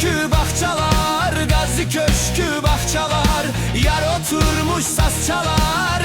köşkü bahçalar Gazi köşkü bahçalar. Yar oturmuş saz çalar.